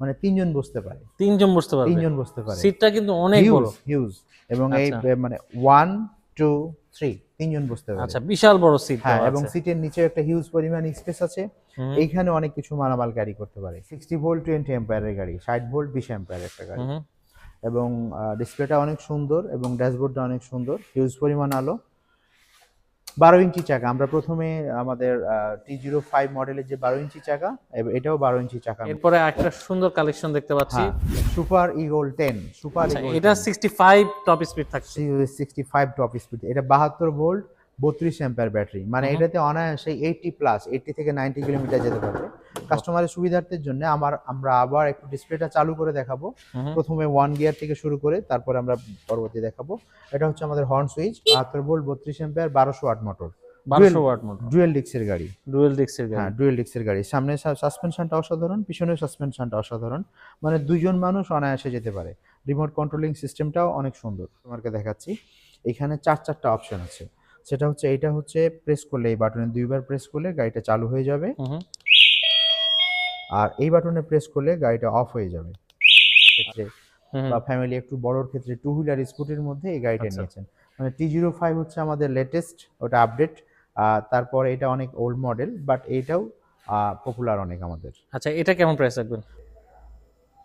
মানে তিনজন বসতে পারে। তিনজন বসতে পারে তিনজন বসতে পারে। সিটটা কিন্তু অনেক বড়। হিউজ এবং এই আচ্ছা। মানে ওয়ান টু থ্রি তিনজন বসতে পারে আচ্ছা বিশাল বড় সিট হ্যাঁ এবং সিটের নিচে একটা হিউজ পরিমাণ স্পেস আছে। এইখানে অনেক কিছু মালামাল ক্যারি করতে পারে। সিক্সটি ভোল্ট টোয়েন্টি এম্পায়ারের গাড়ি ষাট ভোল্ট বিশ এম্পায়ার একটা গাড়ি। এবং ডিসপ্লেটা অনেক সুন্দর এবং ড্যাশবোর্ডটা অনেক সুন্দর। হিউজ পরিমাণ আলো। বারো ইঞ্চি চাকা। আমরা প্রথমে আমাদের টি জিরো ফাইভ মডেলের যে বারো ইঞ্চি চাকা এটাও বারো ইঞ্চি চাকা এরপরে একটা সুন্দর কালেকশন দেখতে পাচ্ছি। সুপার ইগোল টেন সুপার এটা সিক্সটি ফাইভ টপ স্পিড থাকছে। সিক্সটি ফাইভ টপ স্পিড এটা বাহাত্তর ভোল্ট বত্রিশ অ্যাম্পার ব্যাটারি মানে এটাতে অনায়াসে এইটি প্লাস এইটি থেকে নাইনটি কিলোমিটার যেতে পারবে। কাস্টমারের সুবিধার্থের জন্য আমার আমরা আবার একটু ডিসপ্লেটা চালু করে দেখাবো। প্রথমে ওয়ান গিয়ার থেকে শুরু করে তারপরে আমরা পরবর্তী দেখাবো। এটা হচ্ছে আমাদের হর্ন সুইচ বাহাত্তর ভোল্ট বত্রিশ অ্যাম্পার বারোশো আট মোটর বারোশো ওয়াট মোটর ডুয়েল ডিক্সের গাড়ি। ডুয়েল ডিস্কের হ্যাঁ ডুয়েল ডিক্সের গাড়ি। সামনে সাসপেনশনটা অসাধারণ পিছনে সাসপেনশনটা অসাধারণ। মানে দুজন মানুষ অনায়াসে যেতে পারে। রিমোট কন্ট্রোলিং সিস্টেমটাও অনেক সুন্দর। তোমাকে দেখাচ্ছি। এখানে চার চারটা অপশন আছে। সেটা হচ্ছে এটা হচ্ছে প্রেস করলে এই বাটনে দুইবার প্রেস করলে গাড়িটা চালু হয়ে যাবে। আর এই বাটনে প্রেস করলে গাড়িটা অফ হয়ে যাবে। ক্ষেত্রে বা ফ্যামিলি একটু বড়োর ক্ষেত্রে টু হুইলার স্কুটির মধ্যে এই গাড়িটা আচ্ছা। নিয়েছেন। মানে টি জিরো ফাইভ হচ্ছে আমাদের লেটেস্ট ওটা আপডেট তারপর এটা অনেক ওল্ড মডেল বাট এইটাও পপুলার অনেক আমাদের। আচ্ছা এটা কেমন প্রাইস রাখবেন?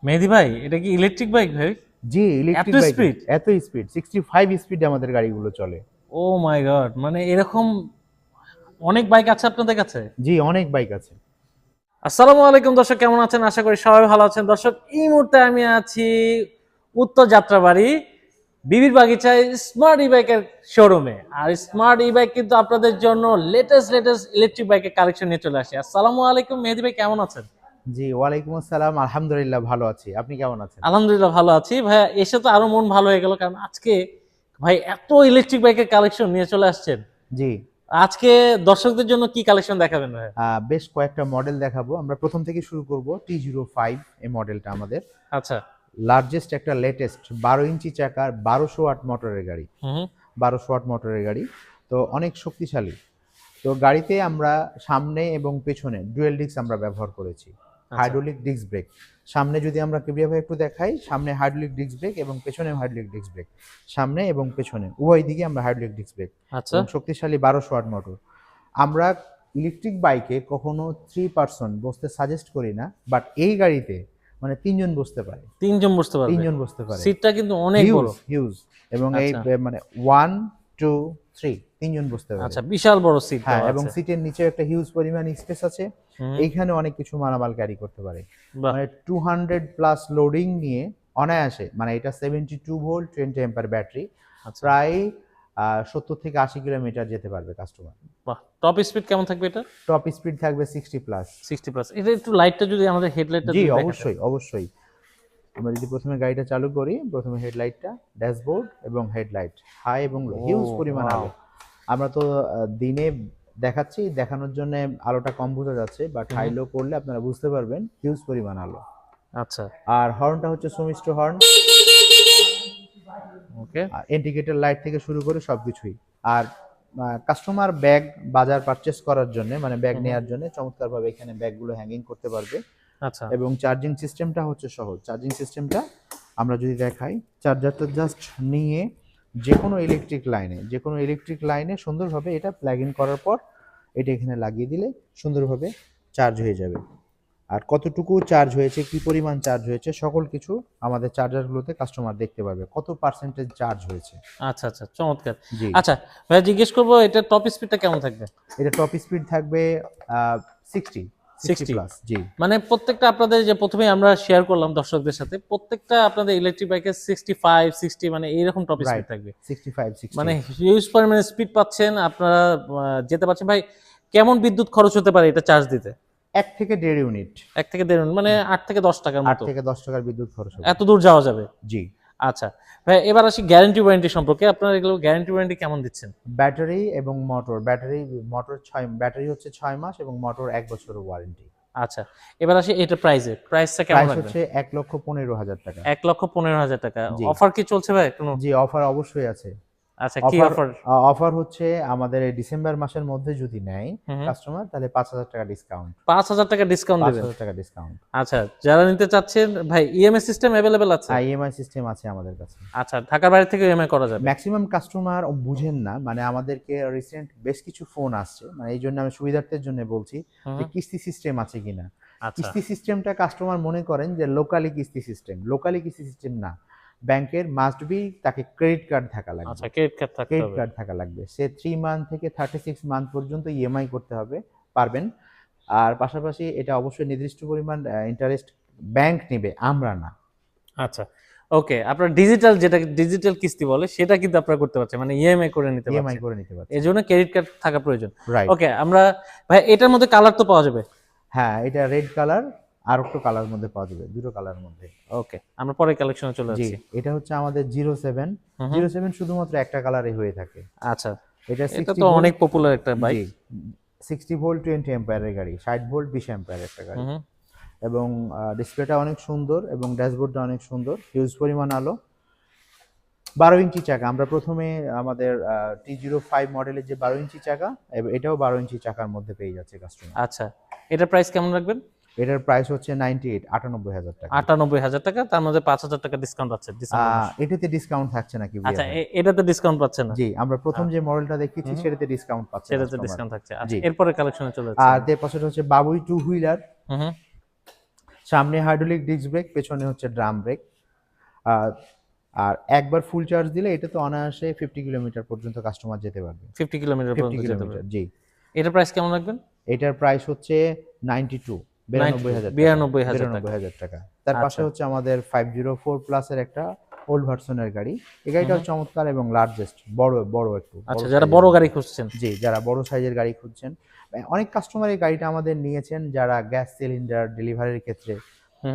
মেহেদি ভাই এটা কি ইলেকট্রিক বাইক ভাই? জি ইলেকট্রিক এত বাইক এত স্পিড সিক্সটি ফাইভ স্পিডে আমাদের গাড়িগুলো চলে। ও মাই গড মানে এরকম অনেক বাইক আছে আপনাদের কাছে? জি অনেক বাইক আছে। আসসালামু আলাইকুম দর্শক কেমন আছেন? আশা করি সবাই ভালো আছেন। দর্শক এই মুহূর্তে আমি আছি উত্তর যাত্রাবাড়ি বিবির বাগিচায় স্মার্ট ই বাইকের শোরুমে আর স্মার্ট ই বাইক কিন্তু আপনাদের জন্য লেটেস্ট লেটেস্ট ইলেকট্রিক বাইকের কালেকশন নিয়ে চলে আসে। আসসালামু আলাইকুম মেহেদি ভাই কেমন আছেন? জি ওয়ালাইকুম আসসালাম আলহামদুলিল্লাহ ভালো আছি। আপনি কেমন আছেন? আলহামদুলিল্লাহ ভালো আছি। ভাইয়া এসে তো আরও মন ভালো হয়ে গেল কারণ আজকে ভাই এত ইলেকট্রিক বাইকের কালেকশন নিয়ে চলে আসছেন। জি। আজকে দর্শকদের জন্য কি কালেকশন দেখাবেন ভাই? বেশ কয়েকটা মডেল দেখাবো। আমরা প্রথম থেকে শুরু করব টি জিরো ফাইভ এই মডেলটা আমাদের। আচ্ছা। লার্জেস্ট একটা লেটেস্ট বারো ইঞ্চি চাকার বারোশো ওয়াট মোটরের গাড়ি। বারোশো ওয়াট মোটরের গাড়ি। তো অনেক শক্তিশালী। তো গাড়িতে আমরা সামনে এবং পেছনে ডুয়েল ডিস্ক আমরা ব্যবহার করেছি। Hydraulic disc brake. সামনে যদি আমরা কীভাবে ভাবে একটু দেখাই সামনে হাইড্রোলিক ডিস্ক ব্রেক এবং পেছনে হাইড্রোলিক ডিস্ক ব্রেক। সামনে এবং পেছনে উভয় দিকে আমরা হাইড্রোলিক ডিস্ক ব্রেক। আচ্ছা। শক্তিশালী বারোশো ওয়াট মোটর। আমরা ইলেকট্রিক বাইকে কখনো থ্রি পার্সন বসতে সাজেস্ট করি না বাট এই গাড়িতে মানে তিনজন বসতে পারে। তিনজন বসতে পারে তিনজন বসতে পারে। সিটটা কিন্তু অনেক বড়। হিউজ এবং এই আচ্ছা। মানে ওয়ান টু থ্রি তিনজন বসতে পারে। আচ্ছা বিশাল বড় সিট হ্যাঁ এবং সিটের নিচে একটা হিউজ পরিমাণ স্পেস আছে। এইখানে অনেক কিছু মালামাল ক্যারি করতে পারে। মানে টু হান্ড্রেড প্লাস লোডিং নিয়ে অনায়াসে মানে এটা seventy two volt twenty ampere battery. প্রায় সত্তর থেকে আশি কিলোমিটার যেতে পারবে কাস্টমার টপ স্পিড কেমন থাকবে এটা টপ স্পিড থাকবে সিক্সটি প্লাস সিক্সটি প্লাস এটা একটু লাইটটা যদি আমাদের হেডলাইটটা জি অবশ্যই অবশ্যই। আমরা যদি প্রথমে গাড়িটা চালু করি প্রথমে হেডলাইটটা ড্যাশবোর্ড এবং হেডলাইট হাই এবং লো হিউজ পরিমাণ আলো। আমরা তো দিনে দেখাচ্ছি দেখানোর জন্য আলোটা কম বোঝা যাচ্ছে বাট হাই লো করলে আপনারা বুঝতে পারবেন হিউজ পরিমাণ আলো। আচ্ছা। আর হর্নটা হচ্ছে সুমিষ্ট হর্ন ওকে আর ইন্ডিকেটর লাইট থেকে শুরু করে সবকিছুই। আর কাস্টমার ব্যাগ বাজার পারচেস করার জন্য মানে ব্যাগ। নেওয়ার জন্য চমৎকারভাবে এখানে ব্যাগগুলো হ্যাঙ্গিং করতে পারবে। আচ্ছা। এবং চার্জিং সিস্টেমটা হচ্ছে সহজ। চার্জিং সিস্টেমটা আমরা যদি দেখাই চার্জারটা জাস্ট নিয়ে যে কোনো ইলেকট্রিক লাইনে যে কোনো ইলেকট্রিক লাইনে সুন্দরভাবে এটা প্লাগ ইন করার পর এটা এখানে লাগিয়ে দিলে সুন্দরভাবে চার্জ হয়ে যাবে। আর কতটুকু চার্জ হয়েছে কি পরিমাণ চার্জ হয়েছে সকল কিছু আমাদের চার্জারগুলোতে কাস্টমার দেখতে পারবে। কত পার্সেন্টেজ চার্জ হয়েছে। আচ্ছা আচ্ছা চমৎকার। আচ্ছা ভাইয়া জিজ্ঞেস করব এটা টপ স্পিডটা কেমন থাকবে? এটা টপ স্পিড থাকবে সিক্সটি 60 প্লাস জি। মানে প্রত্যেকটা আপনাদের যে প্রথমে আমরা শেয়ার করলাম দর্শকদের সাথে প্রত্যেকটা আপনাদের ইলেকট্রিক বাইকের সিক্সটি ফাইভ সিক্সটি মানে এইরকম টপ স্পিড. থাকবে। সিক্সটি ফাইভ সিক্সটি মানে হিউজ পরিমাণে স্পিড পাচ্ছেন আপনারা যেতে পারছেন। ভাই কেমন বিদ্যুৎ খরচ হতে পারে এটা চার্জ দিতে? এক থেকে দেড় ইউনিট এক থেকে দেড় ইউনিট মানে আট থেকে দশ টাকার আট থেকে দশ টাকার বিদ্যুৎ খরচ এত দূর যাওয়া যাবে? জি। আচ্ছা ভাই এবার আসি গ্যারান্টি ওয়ারেন্টি সম্পর্কে। আপনারা এগুলো গ্যারান্টি ওয়ারেন্টি কেমন দিচ্ছেন? ব্যাটারি এবং মোটর ব্যাটারি মোটর ছয় ব্যাটারি হচ্ছে ছয় মাস এবং মোটর এক বছর ওয়ারেন্টি আচ্ছা এবার আসি এটা প্রাইসে প্রাইসটা কেমন প্রাইস হচ্ছে এক লক্ষ পনেরো হাজার টাকা। এক লক্ষ পনেরো হাজার টাকা। অফার কি চলছে ভাই কোনো জি অফার অবশ্যই আছে। আচ্ছা কি অফার অফার হচ্ছে আমাদের ডিসেম্বর মাসের মধ্যে যদি নেয় কাস্টমার তাহলে পাঁচ হাজার টাকা ডিসকাউন্ট পাঁচ হাজার টাকা ডিসকাউন্ট দেবেন? হাজার টাকা ডিসকাউন্ট আচ্ছা যারা নিতে চাচ্ছেন ভাই ইএমআই সিস্টেম অ্যাভেলেবেল আছে? ইএমআই সিস্টেম আছে আমাদের কাছে। আচ্ছা ঢাকার বাইরে থেকে ইএমআই করা যাবে? ম্যাক্সিমাম কাস্টমার বুঝেন না মানে আমাদেরকে রিসেন্ট বেশ কিছু ফোন আসছে মানে এই জন্য আমি সুবিধার্থের জন্য বলছি যে কিস্তি সিস্টেম আছে কিনা। আচ্ছা। কিস্তি সিস্টেমটা কাস্টমার মনে করেন যে লোকালি কিস্তি সিস্টেম লোকালি কিস্তি সিস্টেম না। ব্যাংকের মাস্ট বি তাকে ক্রেডিট কার্ড থাকা লাগবে। আচ্ছা ক্রেডিট কার্ড থাকতে ক্রেডিট কার্ড থাকা লাগবে। সে থ্রি মান্থ থেকে থার্টি সিক্স মান্থ পর্যন্ত ইএমআই করতে হবে পারবেন। আর পাশাপাশি এটা অবশ্যই নির্দিষ্ট পরিমাণ ইন্টারেস্ট ব্যাংক নেবে আমরা না। আচ্ছা ওকে আপনার ডিজিটাল যেটা ডিজিটাল কিস্তি বলে সেটা কিন্তু আপনারা করতে পারছেন মানে ইএমআই করে নিতে পারছেন ইএমআই পারছেন। করে নিতে পারছি এই জন্য ক্রেডিট কার্ড থাকা প্রয়োজন। ওকে আমরা ভাই এটার মধ্যে কালার তো পাওয়া যাবে। হ্যাঁ এটা রেড কালার আর একটু কালার মধ্যে পাওয়া যাবে দুটো কালার মধ্যে। ওকে আমরা পরে কালেকশনে চলে যাচ্ছি এটা হচ্ছে আমাদের জিরো সেভেন হুম হুম। জিরো সেভেন শুধুমাত্র একটা কালারে হয়ে থাকে। আচ্ছা এটা এটা তো অনেক পপুলার একটা বাইক সিক্সটি ভোল্ট টোয়েন্টি এম্পায়ারের গাড়ি ষাট ভোল্ট বিশ এম্পায়ারের একটা গাড়ি। এবং ডিসপ্লেটা অনেক সুন্দর এবং ড্যাশবোর্ডটা অনেক সুন্দর হিউজ পরিমাণ আলো। বারো ইঞ্চি চাকা আমরা প্রথমে আমাদের টি জিরো ফাইভ মডেলের যে বারো ইঞ্চি চাকা এটাও বারো ইঞ্চি চাকার মধ্যে পেয়ে যাচ্ছে কাস্টমার আচ্ছা এটার প্রাইস কেমন রাখবেন? এটার প্রাইস হচ্ছে নাইনটি এইট আটানব্বই হাজার টাকা। আটানব্বই হাজার টাকা তার মধ্যে পাঁচ হাজার টাকা ডিসকাউন্ট আছে এটাতে ডিসকাউন্ট থাকছে নাকি আচ্ছা এটাতে ডিসকাউন্ট পাচ্ছে না? জি আমরা প্রথম যে মডেলটা দেখেছি সেটাতে ডিসকাউন্ট পাচ্ছে সেটাতে ডিসকাউন্ট থাকছে। আচ্ছা এরপরে কালেকশনে চলে যাচ্ছে। আর এর পাশে হচ্ছে বাবুই টু হুইলার। সামনে হাইড্রোলিক ডিস্ক ব্রেক পেছনে হচ্ছে ড্রাম ব্রেক আর একবার ফুল চার্জ দিলে এটা তো অনায়াসে ফিফটি কিলোমিটার পর্যন্ত কাস্টমার যেতে পারবে। 50 কিলোমিটার পর্যন্ত যেতে পারবে। জি। এটার প্রাইস কেমন রাখবেন? এটার প্রাইস হচ্ছে নাইনটি টু বিরানব্বই হাজার টাকা তার পাশে আচ্ছা। হচ্ছে আমাদের ফাইভ জিরো ফোর প্লাসের একটা ওল্ড ভার্সনের গাড়ি। এই গাড়িটাও চমৎকার এবং লার্জেস্ট বড় বড় একটু আচ্ছা যারা বড় গাড়ি খুঁজছেন। জি যারা বড় সাইজের গাড়ি খুঁজছেন। অনেক কাস্টমার এই গাড়িটা আমাদের নিয়েছেন যারা গ্যাস সিলিন্ডার ডেলিভারির ক্ষেত্রে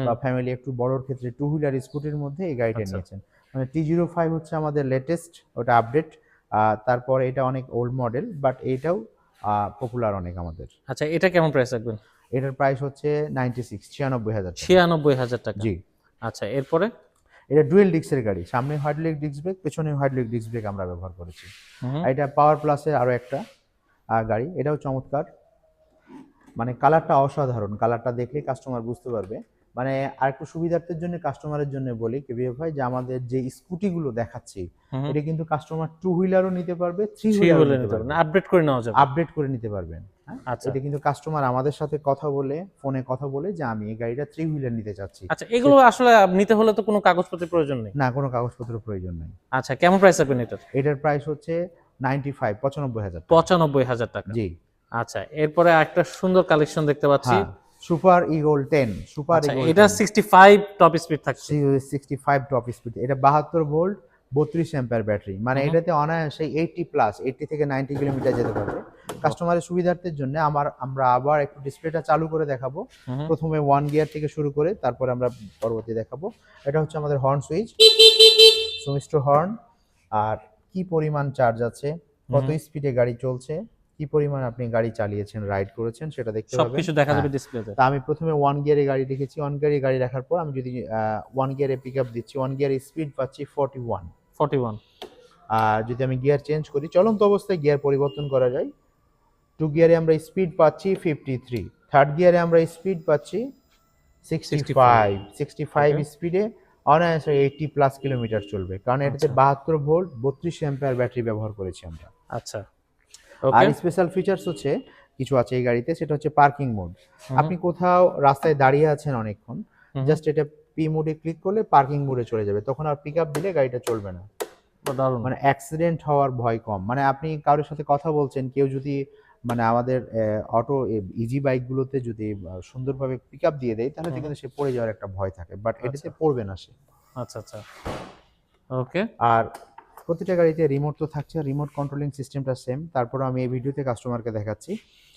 বা ফ্যামিলি একটু বড়র ক্ষেত্রে টু হুইলার স্কুটির মধ্যে এই গাড়িটা আচ্ছা। নিয়েছেন। মানে টি জিরো ফাইভ হচ্ছে আমাদের লেটেস্ট ওটা আপডেট তারপর এটা অনেক ওল্ড মডেল বাট এটাও পপুলার অনেক আমাদের। আচ্ছা এটা কেমন প্রাইস রাখবেন? এটার প্রাইস হচ্ছে নাইনটি সিক্স ছিয়ানব্বই হাজার টাকা। ছিয়ানব্বই হাজার টাকা। জি। আচ্ছা এরপরে? এটা ডুয়েল ডিস্কের গাড়ি সামনে হাইড্রোলিক ডিস্ক ব্রেক পেছনে হাইড্রোলিক ডিস্ক ব্রেক আমরা ব্যবহার করেছি। এটা পাওয়ার প্লাসের আরও একটা গাড়ি। এটাও চমৎকার। মানে কালারটা অসাধারণ। কালারটা দেখলে কাস্টমার বুঝতে পারবে। মানে আরেকটু সুবিধার্থের জন্য কাস্টমারের জন্য বলি কেবিএফ ভাই যে আমাদের যে স্কুটিগুলো দেখাচ্ছি। এটা কিন্তু কাস্টমার টু হুইলারও নিতে পারবে থ্রি হুইলারও নিতে পারবে। আপডেট করে নেওয়া যাবে। আপডেট করে নিতে পারবেন হ্যাঁ? আচ্ছা। এটা কিন্তু কাস্টমার আমাদের সাথে কথা বলে ফোনে কথা বলে যে আমি এই গাড়িটা থ্রি হুইলার নিতে চাচ্ছি। আচ্ছা এগুলো আসলে নিতে হলে তো কোনো কাগজপত্রের প্রয়োজন নেই? না কোনো কাগজপত্র প্রয়োজন নেই। আচ্ছা কেমন প্রাইস রাখবেন এটার? এটার প্রাইস হচ্ছে নাইনটি ফাইভ পঁচানব্বই হাজার টাকা। পঁচানব্বই হাজার টাকা। জি। আচ্ছা এরপরে একটা সুন্দর কালেকশন দেখতে পাচ্ছি। হ্যাঁ। সুপার ইগোল টেন সুপার আচ্ছা ইগোল এটা সিক্সটি ফাইভ টপ স্পিড থাকছে। সিক্সটি ফাইভ টপ স্পিড এটা বাহাত্তর ভোল্ট বত্রিশ অ্যাম্পার ব্যাটারি মানে এটাতে অনায়াসে এইটটি প্লাস এইটটি থেকে নাইনটি কিলোমিটার যেতে পারবে। কাস্টমারের সুবিধার্থের জন্য আমার আমরা আবার একটু ডিসপ্লেটা চালু করে দেখাবো। প্রথমে ওয়ান গিয়ার থেকে শুরু করে তারপরে আমরা পরবর্তী দেখাবো। এটা হচ্ছে আমাদের হর্ন সুইচ সুমিস্ট হর্ন আর কি পরিমাণ চার্জ আছে কত স্পিডে গাড়ি চলছে? কি পরিমাণ আপনি গাড়ি চালিয়েছেন রাইড করেছেন সেটা দেখতে পাবেন। সবকিছু দেখা হ্যাঁ। যাবে ডিসপ্লেতে তা আমি প্রথমে ওয়ান গিয়ারে গাড়ি রেখেছি ওয়ান গিয়ারে গাড়ি রাখার পর আমি যদি ওয়ান গিয়ারে পিক আপ দিচ্ছি ওয়ান গিয়ারে স্পিড পাচ্ছি ফর্টি ওয়ান ফর্টি ওয়ান আর যদি আমি গিয়ার চেঞ্জ করি চলন্ত অবস্থায় গিয়ার পরিবর্তন করা যায়। টু গিয়ারে আমরা স্পিড পাচ্ছি ফিফটি থ্রি থার্ড গিয়ারে আমরা স্পিড পাচ্ছি sixty five sixty five Okay. স্পিডে অনায়াসে এইটটি প্লাস কিলোমিটার চলবে। কারণ এটাতে আচ্ছা। বাহাত্তর ভোল্ট বত্রিশ অ্যাম্পিয়ার ব্যাটারি ব্যবহার করেছি আমরা। আচ্ছা। আর স্পেশাল ফিচার্স হচ্ছে কিছু আছে এই গাড়িতে সেটা হচ্ছে পার্কিং মোড আপনি কোথাও রাস্তায় দাঁড়িয়ে আছেন অনেকক্ষণ জাস্ট এটা পি মোডে ক্লিক করলে পার্কিং মোডে চলে যাবে তখন আর পিক আপ দিলে গাড়িটা চলবে না। মানে অ্যাক্সিডেন্ট হওয়ার ভয় কম। মানে আপনি কারোর সাথে কথা বলছেন কেউ যদি মানে আমাদের অটো ইজি বাইকগুলোতে যদি সুন্দরভাবে পিক আপ দিয়ে দেয় তাহলে কিন্তু সে পড়ে যাওয়ার একটা ভয় থাকে বাট এটাতে আচ্ছা। পড়বে না সে। আচ্ছা আচ্ছা। ওকে আর প্রতিটা গাড়িতে রিমোট তো থাকছে রিমোট কন্ট্রোলিং সিস্টেমটা সেম তারপর আমি এই ভিডিওতে কাস্টমারকে দেখাচ্ছি।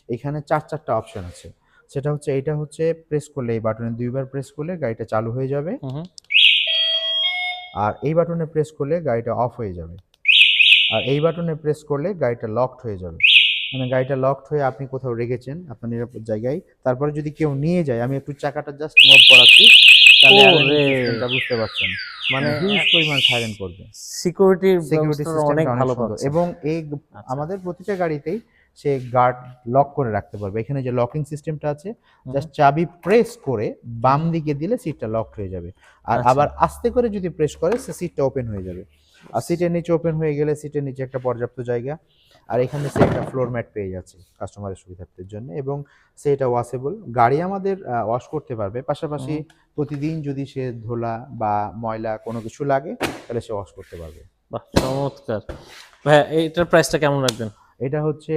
এখানে চার চারটা অপশন আছে। সেটা হচ্ছে এটা হচ্ছে প্রেস করলে এই বাটনে দুইবার প্রেস করলে গাড়িটা চালু হয়ে যাবে। আর এই বাটনে প্রেস করলে গাড়িটা অফ হয়ে যাবে। আর এই বাটনে প্রেস করলে গাড়িটা লকড হয়ে যাবে। মানে গাড়িটা লকড হয়ে আপনি কোথাও রেখেছেন আপনার নিরাপদ জায়গায়। তারপরে যদি কেউ নিয়ে যায় আমি একটু চাকাটা জাস্ট মুভ করাচ্ছি তাহলে। বুঝতে পারছেন। মানে হিউজ পরিমাণ সাইরেন করবে সিকিউরিটি সিকিউরিটি অনেক ভালো পাবে এবং এই আচ্ছা। আমাদের প্রতিটা গাড়িতেই সে গার্ড লক করে রাখতে পারবে। এখানে যে লকিং সিস্টেমটা আছে জাস্ট চাবি প্রেস করে বাম দিকে দিলে সিটটা লক হয়ে যাবে। আর আচ্ছা। আবার আস্তে করে যদি প্রেস করে সে সিটটা ওপেন হয়ে যাবে। আর সিটের নিচে ওপেন হয়ে গেলে সিটের নিচে একটা পর্যাপ্ত জায়গা। আর এখানে সে একটা ফ্লোর ম্যাট পেয়ে যাচ্ছে কাস্টমারের সুবিধার্থের জন্য এবং সে এটা ওয়াশেবল গাড়ি আমাদের ওয়াশ করতে পারবে। পাশাপাশি প্রতিদিন যদি সে ধোলা বা ময়লা কোনো কিছু লাগে তাহলে সে ওয়াশ করতে পারবে। বাহ চমৎকার। ভাইয়া এইটার প্রাইসটা কেমন রাখবেন? এটা হচ্ছে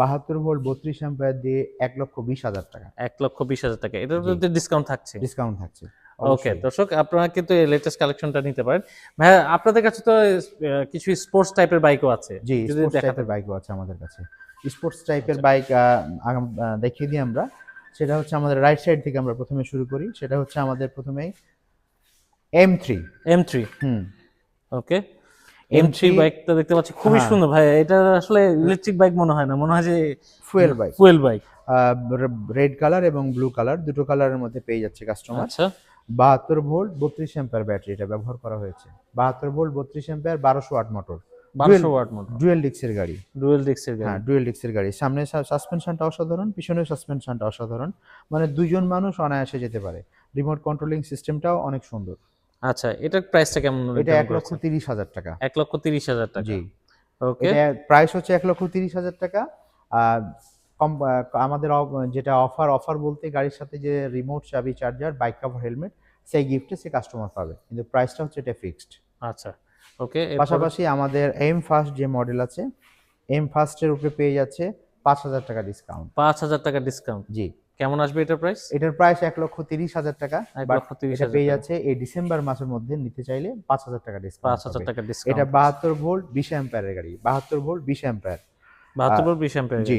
বাহাত্তর ভোল্ট বত্রিশ অ্যাম্পায়ার দিয়ে এক লক্ষ বিশ হাজার টাকা। এক লক্ষ বিশ হাজার টাকা। এটার ডিসকাউন্ট থাকছে? ডিসকাউন্ট থাকছে। ওকে দর্শক আপনারা কিন্তু এই লেটেস্ট কালেকশনটা নিতে পারেন। ভাইয়া আপনাদের কাছে তো কিছু স্পোর্টস টাইপের বাইকও আছে। জি স্পোর্টস টাইপের বাইকও আছে আমাদের কাছে। স্পোর্টস টাইপের বাইক দেখিয়ে দিই আমরা। সেটা হচ্ছে আমাদের রাইট সাইড থেকে আমরা প্রথমে শুরু করি। সেটা হচ্ছে আমাদের প্রথমেই এম থ্রি এম থ্রি হুম। ওকে। এম থ্রি M3 বাইকটা দেখতে পাচ্ছি খুবই হ্যাঁ। সুন্দর। ভাই এটা আসলে ইলেকট্রিক বাইক মনে হয় না। মনে হয় যে fuel bike fuel bike red colour এবং ব্লু কালার দুটো কালারের মধ্যে পেয়ে যাচ্ছে কাস্টমার আচ্ছা। বাহাত্তর ভোল্ট বত্রিশ অ্যাম্পায়ার ব্যাটারি এটা ব্যবহার করা হয়েছে। বাহাত্তর ভোল্ট বত্রিশ অ্যাম্পায়ার বারোশো আট মোটর। বারোশো ওয়াট মোটর। ডুয়েল ডিক্সের গাড়ি। ডুয়েল ডিস্কের হ্যাঁ ডুয়েল ডিক্সের গাড়ি। সামনে সাসপেনশনটা অসাধারণ সাসপেনশনটা অসাধারণ। মানে দুজন মানুষ অনায়াসে যেতে পারে। রিমোট কন্ট্রোলিং সিস্টেমটাও অনেক সুন্দর। আচ্ছা এটার প্রাইসটা কেমন এটা এক লক্ষ তিরিশ হাজার টাকা। এক লক্ষ তিরিশ হাজার টাকা। জি। ওকে। প্রাইস হচ্ছে এক লক্ষ তিরিশ হাজার টাকা। আর কম আমাদের যেটা অফার অফার বলতে গাড়ির সাথে যে রিমোট চাবি চার্জার বাইক কাভার হেলমেট সেই গিফটে সে কাস্টমার পাবে। কিন্তু প্রাইসটা হচ্ছে এটা ফিক্সড আচ্ছা ওকে পাশাপাশি আমাদের এম ফার্স্ট যে মডেল আছে এম ফার্স্টের উপরে পেয়ে যাচ্ছে পাঁচ হাজার টাকা ডিসকাউন্ট পাঁচ হাজার টাকা ডিসকাউন্ট জি। কেমন আসবে এটার প্রাইস এটার প্রাইস এক লক্ষ তিরিশ হাজার টাকা এটা পেয়ে যাচ্ছে এই ডিসেম্বর মাসের মধ্যে নিতে চাইলে পাঁচ হাজার টাকা ডিসকাউন্ট পাঁচ হাজার টাকা ডিসকাউন্ট এটা বাহাত্তর ভোল্ট বিশ অ্যাম্পায়ারের গাড়ি বাহাত্তর ভোল্ট বিশ অ্যাম্পায়ার বাহাত্তর ভোল্ট বিশ অ্যাম্পিয়ার জি।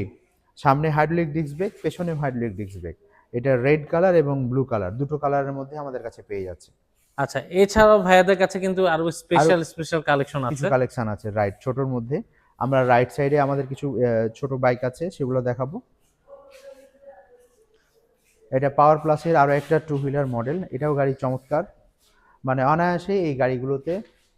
সামনে হাইড্রোলিক ডিস্ক ব্রেক পেছনে হাইড্রোলিক ডিস্ক ব্রেক এটা রেড কালার এবং ব্লু কালার দুটো কালারের মধ্যে আমাদের কাছে পেয়ে যাচ্ছে। আচ্ছা এছাড়াও ভাইয়াদের কাছে কিন্তু আরও স্পেশাল স্পেশাল কালেকশন কিছু আছে। কালেকশন আছে রাইট ছোটর মধ্যে। আমরা রাইট সাইডে আমাদের কিছু ছোট বাইক আছে সেগুলো দেখাবো। এটা পাওয়ার প্লাসের আরও একটা টু হুইলার মডেল এটাও গাড়ি চমৎকার। মানে অনায়াসে এই গাড়িগুলোতে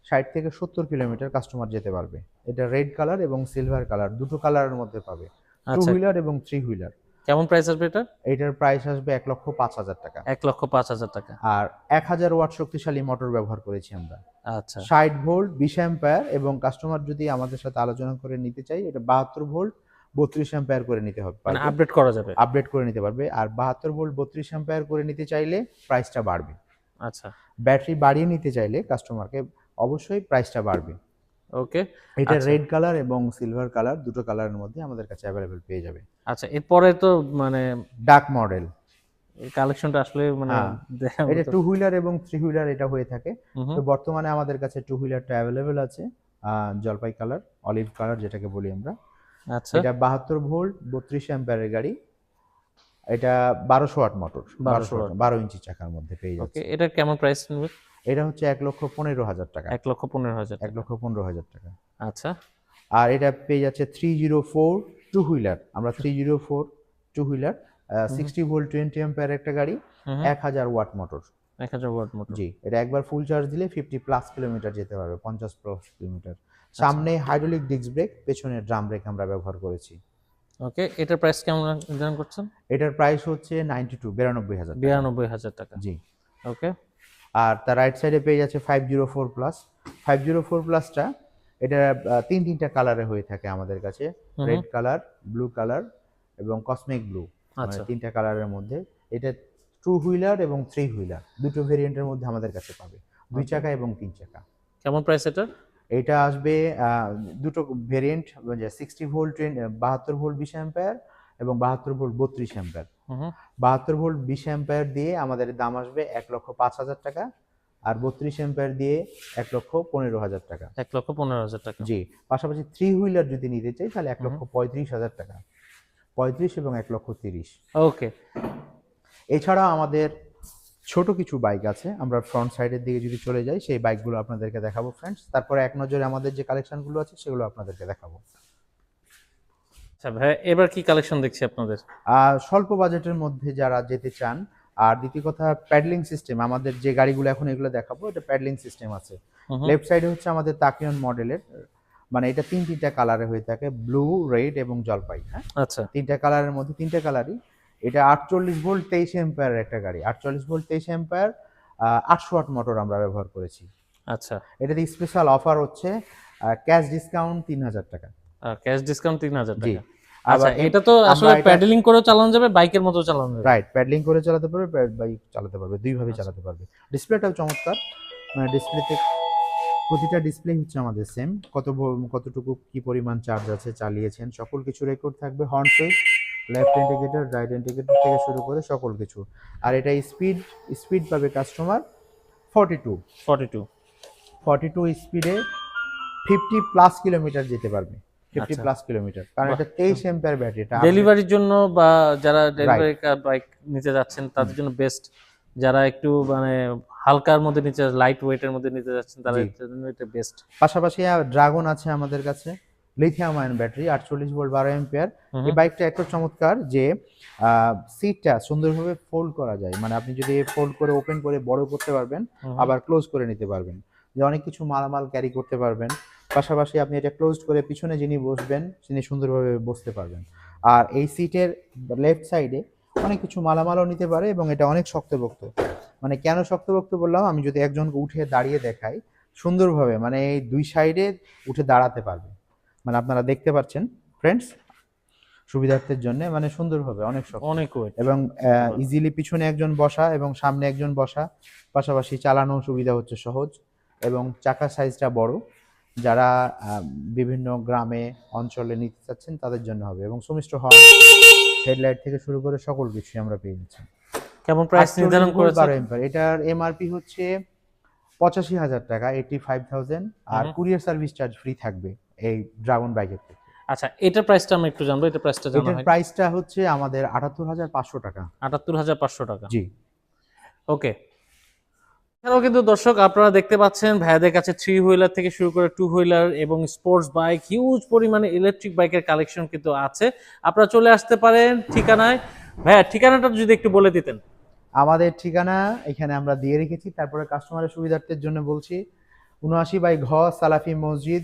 ষাট থেকে সত্তর কিলোমিটার কাস্টমার যেতে পারবে। এটা রেড কালার এবং সিলভার কালার দুটো কালারের মধ্যে পাবে। টু আচ্ছা। হুইলার এবং থ্রি হুইলার কেমন প্রাইস আসবে এটা এটার প্রাইস আসবে এক লক্ষ পাঁচ হাজার টাকা। এক লক্ষ পাঁচ হাজার টাকা। আর এক হাজার ওয়াট শক্তিশালী মোটর ব্যবহার করেছি আমরা। আচ্ছা। ষাট ভোল্ট বিশ অ্যাম্পায়ার এবং কাস্টমার যদি আমাদের সাথে আলোচনা করে নিতে চাই এটা বাহাত্তর ভোল্ট বত্রিশ অ্যাম্পায়ার করে নিতে হবে। মানে আপডেট করা যাবে। আপডেট করে নিতে পারবে। আর বাহাত্তর ভোল্ট বত্রিশ অ্যাম্পায়ার করে নিতে চাইলে প্রাইসটা বাড়বে। আচ্ছা। ব্যাটারি বাড়িয়ে নিতে চাইলে কাস্টমারকে অবশ্যই প্রাইসটা বাড়বে। ওকে এটা আচ্ছা। রেড কালার এবং সিলভার কালার দুটো কালারের মধ্যে আমাদের কাছে অ্যাভেলেবেল পেয়ে যাবে। আচ্ছা এরপরে তো মানে ডাক মডেল এই কালেকশনটা আসলে মানে হ্যাঁ। এটা টু হুইলার এবং থ্রি হুইলার এটা হয়ে থাকে। তো বর্তমানে আমাদের কাছে টু হুইলারটা অ্যাভেলেবেল আছে জলপাই কালার অলিভ কালার যেটাকে বলি আমরা। আচ্ছা। এটা বাহাত্তর ভোল্ট বত্রিশ অ্যাম্পায়ারের গাড়ি। এটা বারোশো ওয়াট মোটর বারোশো। বারো ইঞ্চি চাকার মধ্যে পেয়ে ওকে যাচ্ছে। এটা কেমন প্রাইস নেবে? এটা হচ্ছে এক লক্ষ পনেরো হাজার টাকা। এক লক্ষ পনেরো হাজার এক লক্ষ পনেরো হাজার টাকা। আচ্ছা। আর এটা পেয়ে যাচ্ছে three zero four two wheeler আমরা three zero four two wheeler sixty volt twenty ampere একটা গাড়ি এক হাজার ওয়াট মোটর এক হাজার ওয়াট মোটর জি এটা একবার ফুল চার্জ দিলে ফিফটি প্লাস কিলোমিটার যেতে পারবে পঞ্চাশ প্লাস কিলোমিটার সামনে হাইড্রোলিক ডিস্ক ব্রেক পেছনে ড্রাম ব্রেক আমরা ব্যবহার করেছি। ওকে এটার প্রাইস কেমন নির্ধারণ করছেন? এটার প্রাইস হচ্ছে নাইনটি টু বিরানব্বই হাজার বিরানব্বই হাজার টাকা। জি। ওকে আর তার রাইট সাইডে পেয়ে যাচ্ছে five zero four plus five zero four প্লাসটা এটা তিন তিনটা কালারে হয়ে থাকে আমাদের কাছে। রেড কালার ব্লু কালার এবং কসমিক ব্লু মানে আচ্ছা। তিনটা কালারের মধ্যে। এটা টু হুইলার এবং থ্রি হুইলার দুটো ভেরিয়েন্টের মধ্যে আমাদের কাছে পাবে। দুই চাকা এবং তিন চাকা। কেমন প্রাইস এটা এটা আসবে দুটো ভেরিয়েন্ট সিক্সটি ভোল্ট বাহাত্তর ভোল্ট বিশ অ্যাম্পায়ার এবং বাহাত্তর ভোল্ট বত্রিশ অ্যাম্পায়ার বাহাত্তর ভোল্ট বিশ অ্যাম্পায়ার দিয়ে আমাদের দাম আসবে এক লক্ষ পাঁচ হাজার টাকা আর বত্রিশ অ্যাম্পায়ার দিয়ে এক লক্ষ পনেরো হাজার টাকা। এক লক্ষ পনেরো হাজার টাকা। জি পাশাপাশি থ্রি হুইলার যদি নিতে চাই তাহলে এক লক্ষ পঁয়ত্রিশ হাজার টাকা। পঁয়ত্রিশ এবং এক লক্ষ তিরিশ। ওকে। এছাড়া আমাদের ছোট কিছু বাইক আছে আমরা ফ্রন্ট সাইডের দিকে যদি চলে যাই সেই বাইকগুলো আপনাদেরকে দেখাবো ফ্রেন্ডস তারপরে এক নজরে আমাদের যে কালেকশনগুলো আছে সেগুলো আপনাদেরকে দেখাবো। আচ্ছা ভাই এবার কি কালেকশন দেখছি আপনাদের? স্বল্প বাজেটের মধ্যে যারা যেতে চান আর দ্বিতীয় কথা প্যাডলিং সিস্টেম আমাদের যে গাড়িগুলো এখন এগুলো দেখাবো এটা প্যাডলিং সিস্টেম আছে। লেফট সাইডে হচ্ছে আমাদের তাকিয়ন মডেলের মানে এটা তিন তিনটা কালারে হয়ে থাকে ব্লু রেড এবং জলপাই হ্যাঁ? আচ্ছা। তিনটা কালারের মধ্যে তিনটা কালারই এটা আটচল্লিশ ভোল্ট তেইশ এম্পায়ার একটা গাড়ি। আটচল্লিশ ভোল্ট তেইশ এম্পায়ার আটশো ওয়াট মোটর আমরা ব্যবহার করেছি। আচ্ছা। এটাতে স্পেশাল অফার হচ্ছে ক্যাশ ডিসকাউন্ট তিন হাজার টাকা। ক্যাশ ডিসকাউন্ট তিন হাজার টাকা। আচ্ছা এটা তো আসলে প্যাডেলিং করেও চালানো যাবে বাইকের মতো চালানো যাবে? রাইট প্যাডলিং করে চালাতে পারবে বাইক চালাতে পারবে দুইভাবে চালাতে পারবে। ডিসপ্লেটাও চমৎকার। মানে ডিসপ্লেতে প্রতিটা ডিসপ্লে হচ্ছে আমাদের সেম কত কতটুকু কি পরিমাণ চার্জ আছে চালিয়েছেন সকল কিছু রেকর্ড থাকবে horn switch left indicator right indicator থেকে শুরু করে সকল কিছু। আর এটা স্পিড স্পিড পাবে customer forty two forty two forty two স্পিডে ফিফটি প্লাস কিলোমিটার যেতে পারবে। ফিফটি আচ্ছা। প্লাস কিলোমিটার কারণ এটা তেইশ এম্পিয়ার ব্যাটারি এটা ডেলিভারির জন্য বা যারা ডেলিভারি বাইক নিতে যাচ্ছেন তাদের জন্য বেস্ট যারা একটু মানে হালকার মধ্যে নিতে লাইট ওয়েটের মধ্যে নিতে যাচ্ছেন তাদের জন্য এটা বেস্ট পাশাপাশি ড্রাগন আছে আমাদের কাছে লিথিয়াম আয়ন ব্যাটারি আটচল্লিশ ভোল্ট বারো এম্পিয়ার এই বাইকটা এত চমৎকার যে সিটটা সুন্দরভাবে ফোল্ড করা যায়। মানে আপনি যদি ফোল্ড করে ওপেন করে বড় করতে পারবেন আবার ক্লোজ করে নিতে পারবেন। যে অনেক কিছু মালামাল ক্যারি করতে পারবেন। পাশাপাশি আপনি এটা ক্লোজ করে পিছনে যিনি বসবেন তিনি সুন্দরভাবে বসতে পারবেন। আর এই সিটের লেফট সাইডে অনেক কিছু মালামালও নিতে পারে এবং এটা অনেক শক্তপোক্ত। মানে কেন শক্তপোক্ত বললাম? আমি যদি একজনকে উঠে দাঁড়িয়ে দেখাই সুন্দরভাবে মানে এই দুই সাইডে উঠে দাঁড়াতে পারবে। মানে আপনারা দেখতে পাচ্ছেন ফ্রেন্ডস সুবিধার্থের জন্য মানে সুন্দরভাবে অনেক শক্ত। অনেক এবং ইজিলি পিছনে একজন বসা এবং সামনে একজন বসা পাশাপাশি চালানো সুবিধা হচ্ছে সহজ এবং চাকার সাইজটা বড়। যারা বিভিন্ন গ্রামে অঞ্চলে নিতে চাচ্ছেন তাদের জন্য হবে এবং সুমিষ্ট হর্ন হেডলাইট থেকে শুরু করে সকল কিছুই আমরা পেয়ে যাচ্ছি। কেমন প্রাইস নির্ধারণ করেছে এটার এমআরপি হচ্ছে পঁচাশি হাজার টাকা এইটি ফাইভ থাউজেন্ড আর কুরিয়ার সার্ভিস চার্জ ফ্রি থাকবে এই ড্রাগন বাইকের আচ্ছা এটার প্রাইসটা আমি একটু জানব এটা প্রাইসটা জানা হয়। প্রাইসটা হচ্ছে আমাদের আটাত্তর হাজার পাঁচশো টাকা। আটাত্তর হাজার পাঁচশো টাকা। জি। ওকে এছাড়াও কিন্তু দর্শক, আপনারা দেখতে পাচ্ছেন ভাইয়াদের কাছে থ্রি হুইলার থেকে শুরু করে টু হুইলার এবং স্পোর্টস বাইক হিউজ পরিমাণে ইলেকট্রিক বাইকের কালেকশন কিন্তু আছে। আপনারা চলে আসতে পারেন ঠিকানায়। ভাইয়া, ঠিকানাটা যদি একটু বলে দিতেন। আমাদের ঠিকানা এখানে আমরা দিয়ে রেখেছি। তারপরে কাস্টমারের সুবিধার্থের জন্য বলছি, উনআশি বাই ঘ সালাফি মসজিদ,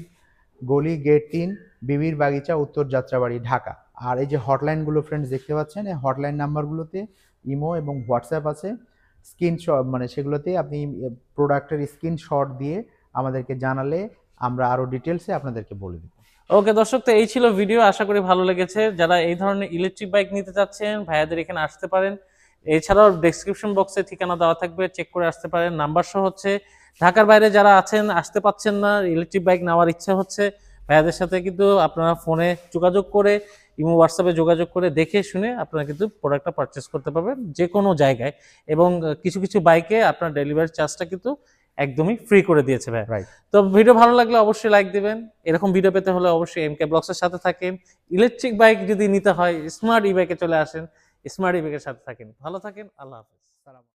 গলি গেট তিন, বিবির বাগিচা, উত্তর যাত্রাবাড়ি, ঢাকা। আর এই যে হটলাইনগুলো ফ্রেন্ডস দেখতে পাচ্ছেন, এই হটলাইন নাম্বারগুলোতে ইমো এবং হোয়াটসঅ্যাপ আছে। স্ক্রিনশট মানে সেগুলোতে আপনি প্রোডাক্টের স্ক্রিনশট দিয়ে আমাদেরকে জানালে আমরা আরও ডিটেলসে আপনাদেরকে বলে দেবো। ওকে দর্শক, তো এই ছিল ভিডিও আশা করি ভালো লেগেছে। যারা এই ধরনের ইলেকট্রিক বাইক নিতে চাচ্ছেন, ভাইয়াদের এখানে আসতে পারেন। এছাড়াও ডেসক্রিপশন বক্সে ঠিকানা দেওয়া থাকবে চেক করে আসতে পারেন। নাম্বার সহ হচ্ছে, ঢাকার বাইরে যারা আছেন, আসতে পাচ্ছেন না ইলেকট্রিক বাইক নেওয়ার ইচ্ছা হচ্ছে, ভাইয়াদের সাথে কিন্তু আপনারা ফোনে যোগাযোগ করে ইমো হোয়াটসঅ্যাপে যোগাযোগ করে দেখে শুনে আপনারা কিন্তু প্রোডাক্টটা পারচেস করতে পারবেন যে কোনো জায়গায়। এবং কিছু কিছু বাইকে আপনার ডেলিভারি চার্জটা কিন্তু একদমই ফ্রি করে দিয়েছে ভাই। রাইট তো ভিডিও ভালো লাগলে অবশ্যই লাইক দিবেন। এরকম ভিডিও পেতে হলে অবশ্যই এম কে ব্লগসের সাথে থাকেন। ইলেকট্রিক বাইক যদি নিতে হয় স্মার্ট ই বাইকে চলে আসেন স্মার্ট ই বাইকের সাথে থাকেন। ভালো থাকেন আল্লাহ হাফেজ।